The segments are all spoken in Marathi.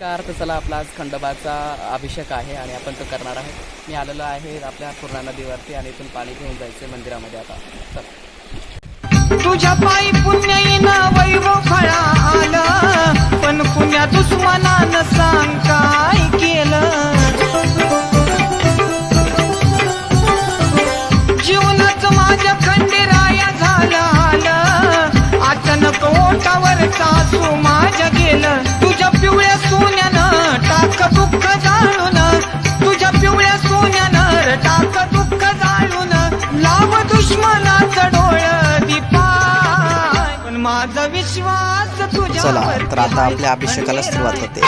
कार तर चला आपला आज खंडोबाचा अभिषेक आहे आणि आपण तो करणार आहे मी आलेलो आहे आपल्या पूर्णा नदीवरती आणि इथून पाणी घेऊन जायचं मंदिरामध्ये आता. चल. तुझ्या पायी चला तर आता आपल्या अभिषेकाला सुरुवात होते.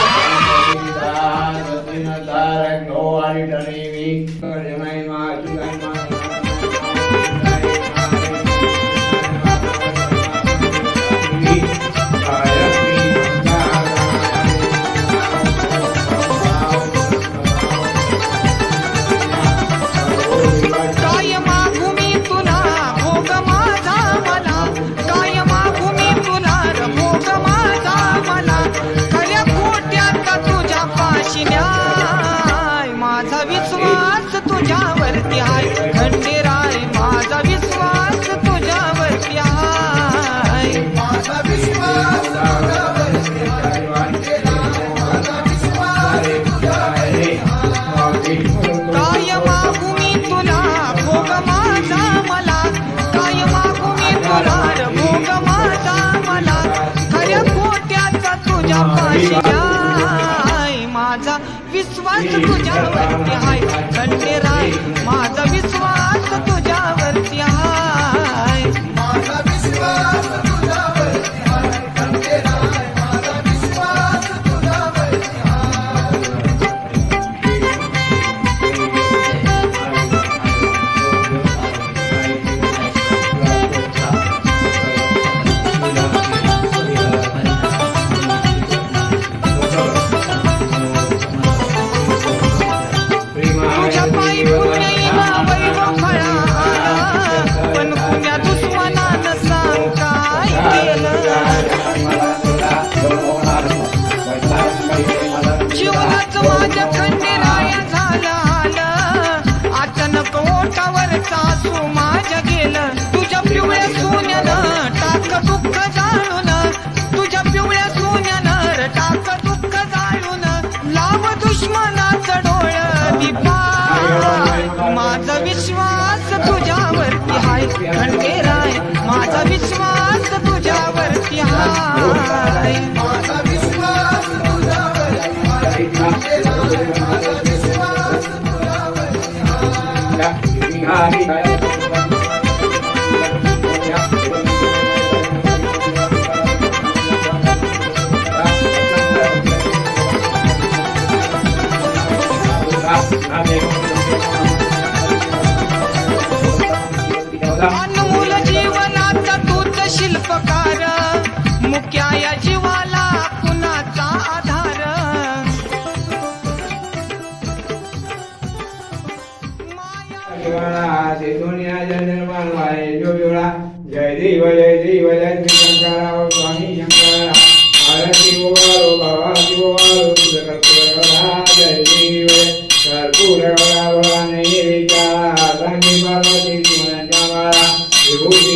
आणि न्याय माझा विश्वास तुझ्यावरती आहे. खंडेराय माझा विश्वास तुझ्यावरती आहे. माझा विश्वास काय मागू मी तुला? भोग माझा मला. काय मागू मी तुला? भोग माझा मला. खऱ्या खोट्याचा तुझ्या पाशी विश्वास तुझ्यावरती आहे खंडेराय माझा Gracias. माया जय देव जय देव जय श्री शंकरा स्वामी शंकरा आरती बोलो बाबा बोलो कर्पूरवरा जय देव कर्पूरवरा भवा नैवेद्या संगी पार्वती शिवन जामारा विभूती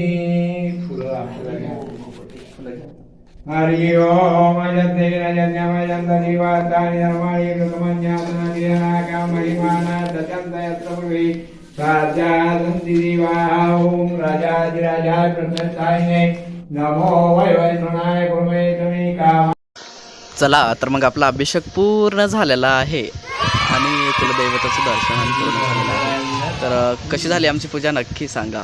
हरि ओम यज्ञेन यज्ञमयन्तदिवातानि धर्माणि कृतमन्यासनदिनाकामहिमाना दशन्त यत्र पूर्वे साध्यासन्ति दिवाः ॐ राजाधिराजाय प्रसन्नतायिने नमो वै वैष्णवाय गुरुमे त्वमे काम चला तर मग आपला अभिषेक पूर्ण झालेला आहे. आणि कुलदैवताचं दर्शन पूर्ण झालेलं आहे. तर कशी झाली आमची पूजा? नक्की सांगा.